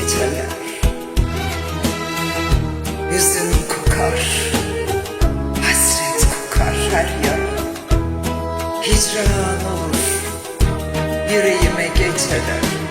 geceler Yüzün kokar Hasret kokar her yer. Hicran olur Yüreğime geceler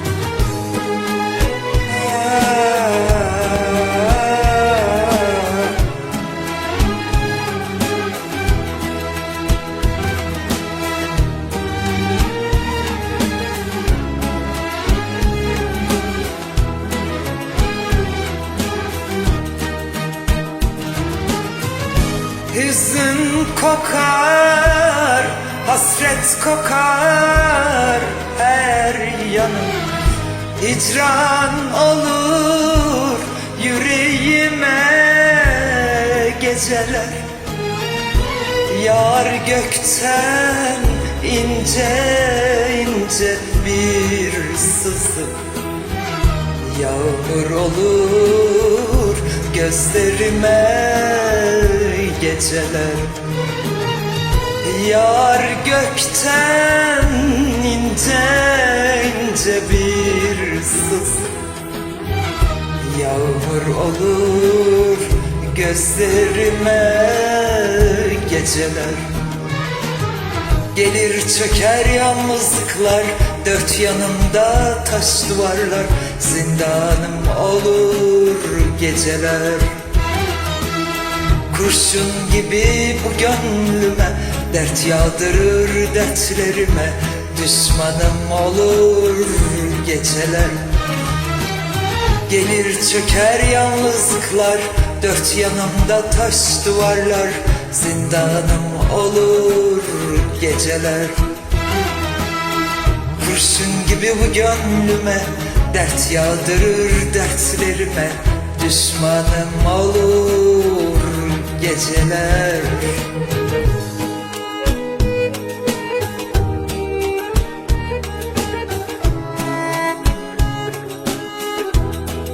kokar, hasret kokar her yanım. Hicran olur yüreğime geceler. Yar gökten ince ince bir sızı. Yağmur olur gözlerime geceler Yar gökten ince ince bir sızı Yağmur olur gözlerime geceler. Gelir çöker yalnızlıklar Dört yanımda taş duvarlar. Zindanım olur geceler Kurşun gibi bu gönlüme Dert yağdırır dertlerime. Düşmanım olur geceler. Gelir çöker yalnızlıklar Dört yanımda taş duvarlar. Zindanım olur geceler. Kurşun gibi bu gönlüme Dert yağdırır dertlerime. Düşmanım olur geceler.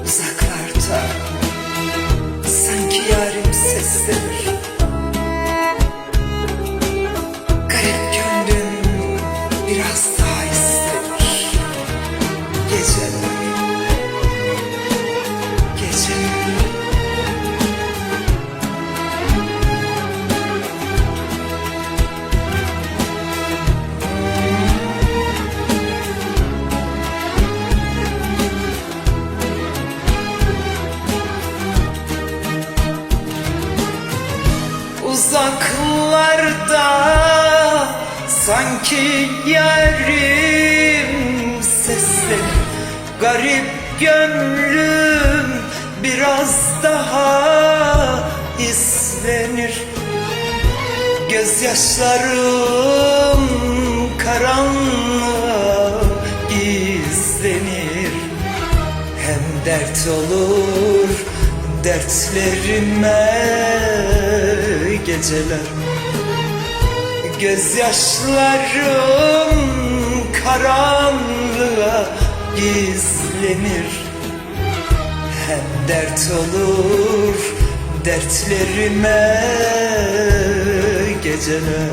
Uzaklarda Sanki yarim seslenir Uzaklarda sanki yarim seslenir Garip gönlüm biraz daha hislenir Gözyaşlarım karanlığa gizlenir Hem dert olur dertlerime geceler Gözyaşlarım karanlığa gizlenir. Hem dert olur dertlerime geceler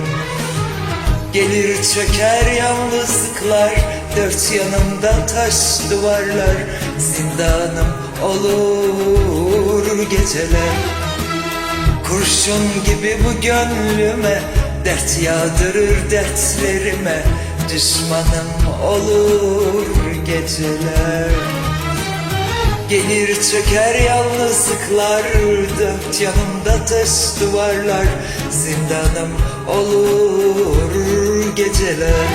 Gelir çöker yalnızlıklar Dört yanımda taş duvarlar. Zindanım olur geceler. Kurşun gibi bu gönlüme Dert yağdırır dertlerime. Düşmanım olur geceler. Gelir çöker yalnızlıklar. Dört yanımda taş duvarlar. Zindanım olur geceler.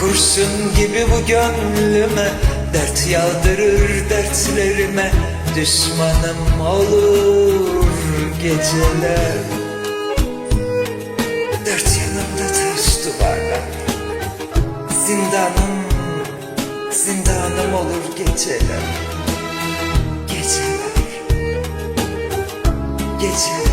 Kurşun gibi bu gönlüme. Dert yağdırır dertlerime. Düşmanım olur geceler Dört yanımda taş duvarlar. Zindanım, zindanım olur geceler. Geceler, geceler.